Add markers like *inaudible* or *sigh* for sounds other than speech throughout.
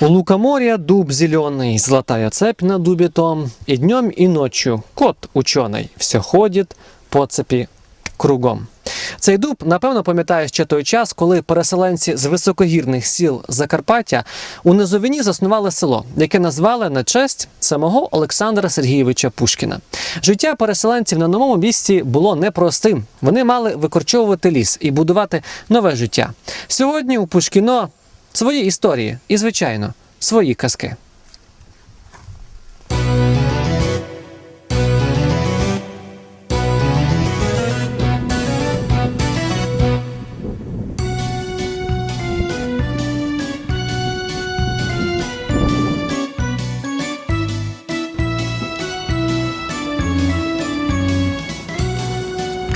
У лукоморья дуб зеленый, золотая цепь на дубе том, и днем, и ночью кот ученый все ходит по цепі кругом. Цей дуб, напевно, пам'ятає ще той час, коли переселенці з високогірних сіл Закарпаття у низовині заснували село, яке назвали на честь самого Олександра Сергійовича Пушкіна. Життя переселенців на новому місці було непростим. Вони мали викорчовувати ліс і будувати нове життя. Сьогодні у Пушкіно свої історії і, звичайно, свої казки.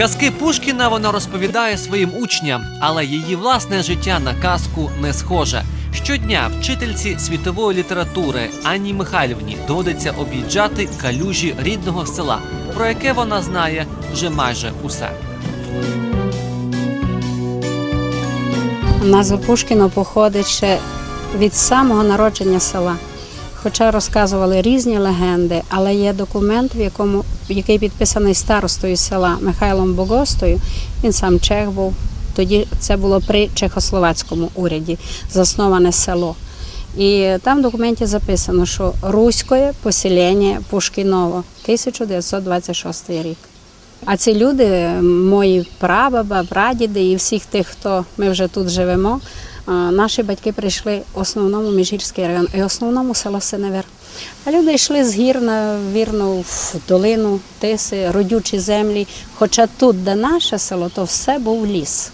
Казки Пушкіна вона розповідає своїм учням, але її власне життя на казку не схоже. Щодня вчительці світової літератури Анні Михайлівні доводиться об'їжджати калюжі рідного села, про яке вона знає вже майже усе. Назва Пушкіна походить ще від самого народження села. Хоча розказували різні легенди, але є документ, в якому який підписаний старостою села Михайлом Богостою. Він сам чех був. Тоді це було при чехословацькому уряді засноване село. І там в документі записано, що руське поселення Пушкіново, 1926 рік. А ці люди, мої прабаба, прадіди і всіх тих, хто ми вже тут живемо, наші батьки прийшли в основному Міжгірський район і в основному село Синевир. А люди йшли з гір на вірну в долину, тиси, родючі землі. Хоча тут, де наше село, то все був ліс.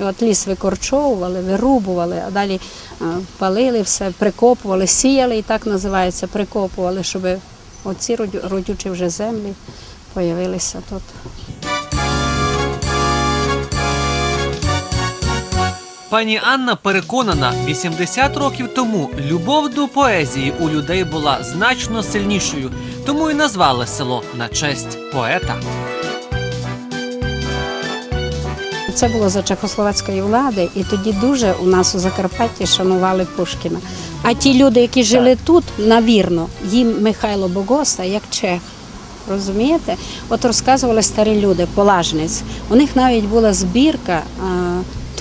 І от ліс викорчовували, вирубували, а далі палили все, прикопували, сіяли і так називається, прикопували, щоб оці родючі вже землі появилися тут. Пані Анна переконана, 80 років тому любов до поезії у людей була значно сильнішою, тому і назвали село на честь поета. Це було за чехословацької влади, і тоді дуже у нас у Закарпатті шанували Пушкіна. А ті люди, які жили тут, навірно, їм Михайло Богоста як чех. Розумієте? От розказували старі люди, полажниць. У них навіть була збірка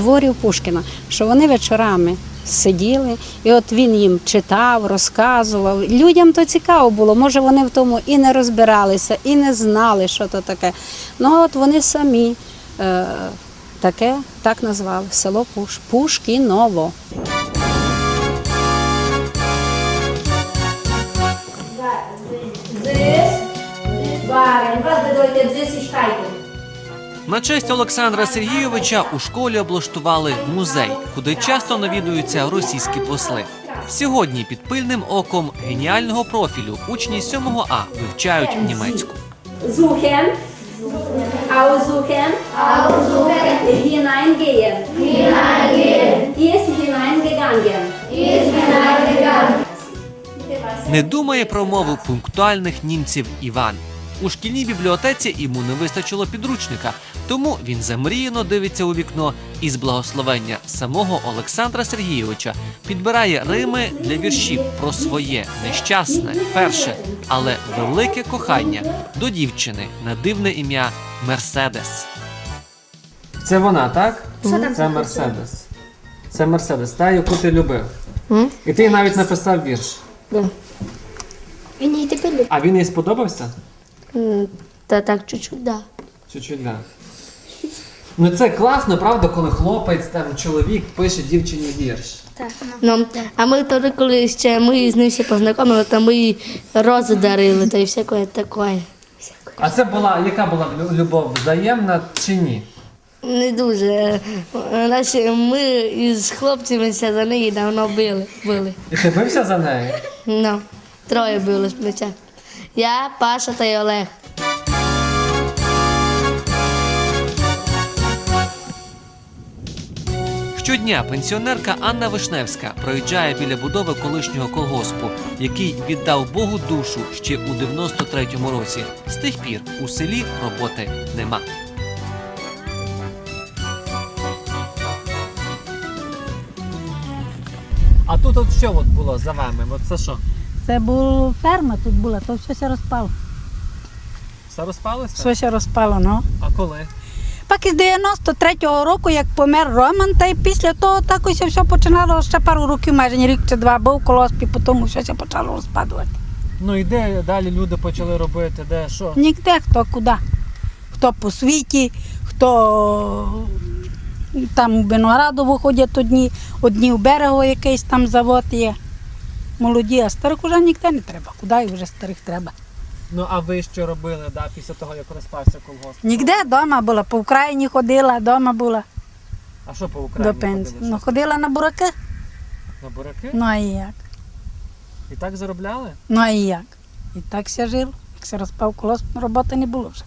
творів Пушкіна, що вони вечорами сиділи, і от він їм читав, розказував. Людям то цікаво було. Може, вони в тому і не розбиралися, і не знали, що то таке. Ну от вони самі е, таке так назвали село Пуш, Пушкіново. Барин, вас bedeutet Süßigkeiten. На честь Олександра Сергійовича у школі облаштували музей, куди часто навідуються російські посли. Сьогодні під пильним оком геніального профілю учні 7 А вивчають німецьку. Hineingegangen, ist hineingegangen. Не думає про мову пунктуальних німців Іван. У шкільній бібліотеці йому не вистачило підручника, тому він замріяно дивиться у вікно і з благословення самого Олександра Сергійовича підбирає рими для віршів про своє нещасне, перше, але велике кохання до дівчини на дивне ім'я Мерседес. Це вона, так? Це Мерседес. Це Мерседес, та яку ти любив. І ти навіть написав вірш. Він їй тепер любить. А він їй сподобався? Та так чуть-чуть, да. Чуть-чуть да. Ну це класно, правда, коли хлопець, там чоловік пише дівчині вірш. Ну, а ми тоді, коли ще ми з ним ще познайомили, то ми їй рози дарили, та й всяке таке. А це була яка була лю- любов взаємна чи ні? Не дуже. Наші, ми із хлопцями ще за неї давно били. били. І ти бився за нею? Ну, троє били з плеча. Я, Паша та й Олег. Щодня пенсіонерка Анна Вишневська проїжджає біля будови колишнього колгоспу, який віддав Богу душу ще у 93-му році. З тих пір у селі роботи нема. А тут от що от було за вами? От це що? Це була ферма тут була, то все розпало. Все розпалося? Все ся розпало, ну. А коли? Так із 93-го року, як помер Роман, та й після того так ось все починало ще пару років, майже рік чи два, був колоспі, потім все ся почало розпадувати. Ну і де далі люди почали робити, де що? Нігде хто куди. Хто по світі, хто там у Виноградово ходять одні, одні у берегу якийсь там завод є. Молоді, а старих уже ніде не треба. Куди вже старих треба. Ну а ви що робили да, після того, як розпався колгосп? Нігде вдома була, по Україні ходила, вдома була А що по Україні до пенсії. ходили? Ну, ходила на бураки, На бураки? ну а і як? І так заробляли? Ну а і як? І так ся жив. Як се розпав колос, роботи не було вже.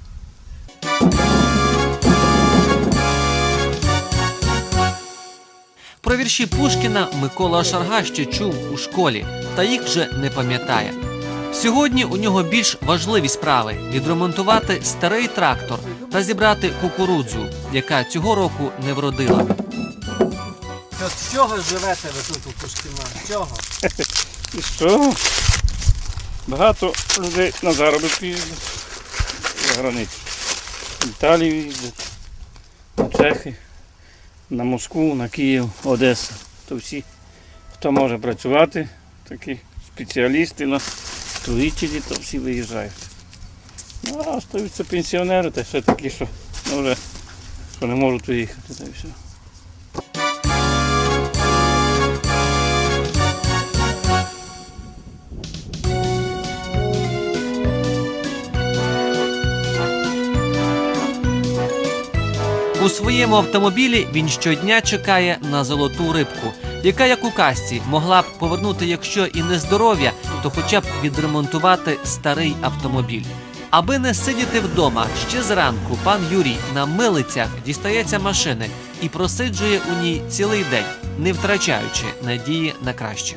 Про вірші Пушкіна Микола Шарга ще чув у школі, та їх вже не пам'ятає. Сьогодні у нього більш важливі справи відремонтувати старий трактор та зібрати кукурудзу, яка цього року не вродила. От з чого живете ви тут у Пушкіна? З чого? І що? Багато людей на заробітки їздять за границю. В Італію їздять, на Чехи, на Москву, на Київ, Одеса. То всі, хто може працювати, такі спеціалісти на строїтелі, то всі виїжджають. Ну, а остаються пенсіонери, та ще такі, що, ну, вже, що не можуть виїхати. Та все. У своєму автомобілі він щодня чекає на золоту рибку, яка, як у касті, могла б повернути, якщо і не здоров'я, то хоча б відремонтувати старий автомобіль. Аби не сидіти вдома, ще зранку пан Юрій на милицях дістається машини і просиджує у ній цілий день, не втрачаючи надії на краще.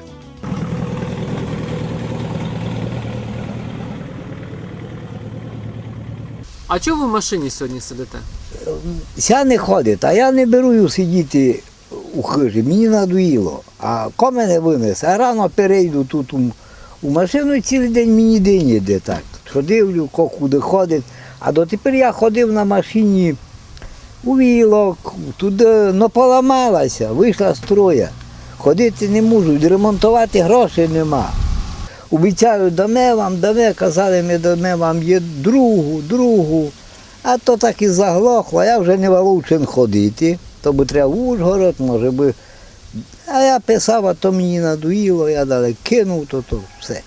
А чого ви в машині сьогодні сидите? Ся не ходить, а я не беру сидіти у хижі, мені надоїло. А ко мене винесе, а рано перейду тут у, у машину і цілий день мені день йде так. Що дивлю, ко куди ходить. А дотепер я ходив на машині у вілок, туди ну, поламалася, вийшла строя. Ходити не можу, відремонтувати грошей нема. Обіцяю, даме вам, даме, казали ми, даме вам є другу, другу. А то так і заглохло, я вже не валучен ходити. То би треба в Ужгород, може би. А я писав, а то мені надоїло, я далі кинув, то, то все.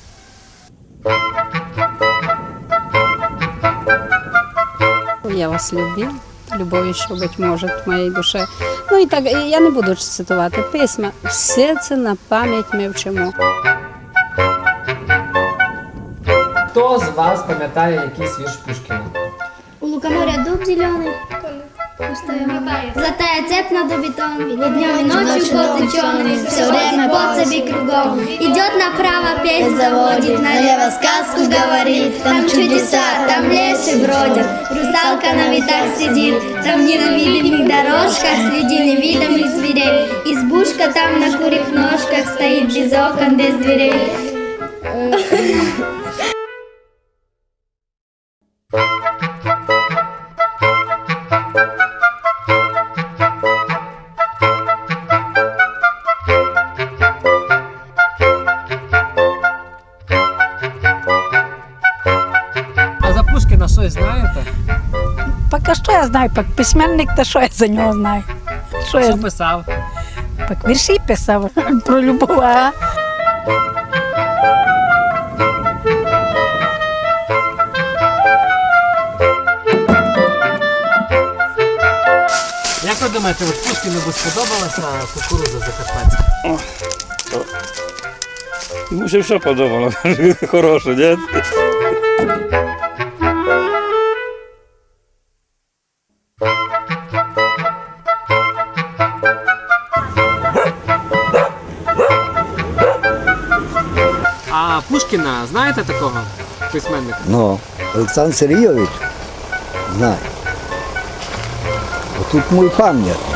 Я вас люблю, любові, що буть може в моїй душі. Ну і так, я не буду цитувати письма. Все це на пам'ять ми вчимо. Хто з вас пам'ятає якийсь вірш Пушкіна? У лукоморья дуб зеленый. Золотая цепь над бетон, и днем и ночью кот ученый, все время по цепи кругом. Идет направо, песнь заводит, налево сказку говорит. Там чудеса, там лесы бродят, русалка на ветах сидит. Там не на видимых дорожках среди невидимых зверей. Избушка там на курьих ножках стоит без окон, без дверей. Пак, а що я знаю? Пак письменник, та що я за нього знаю? Що я Що писав? Пак вірші писав *laughs* про любов, а? Як ви думаєте, от Пушкіну би сподобалася кукурудза закарпатська? Йому ще все подобало. *laughs* Хороше, ні? А Пушкіна знаєте такого письменника? Ну, Олександр Сергійович, знає. Тут мій пам'ятник.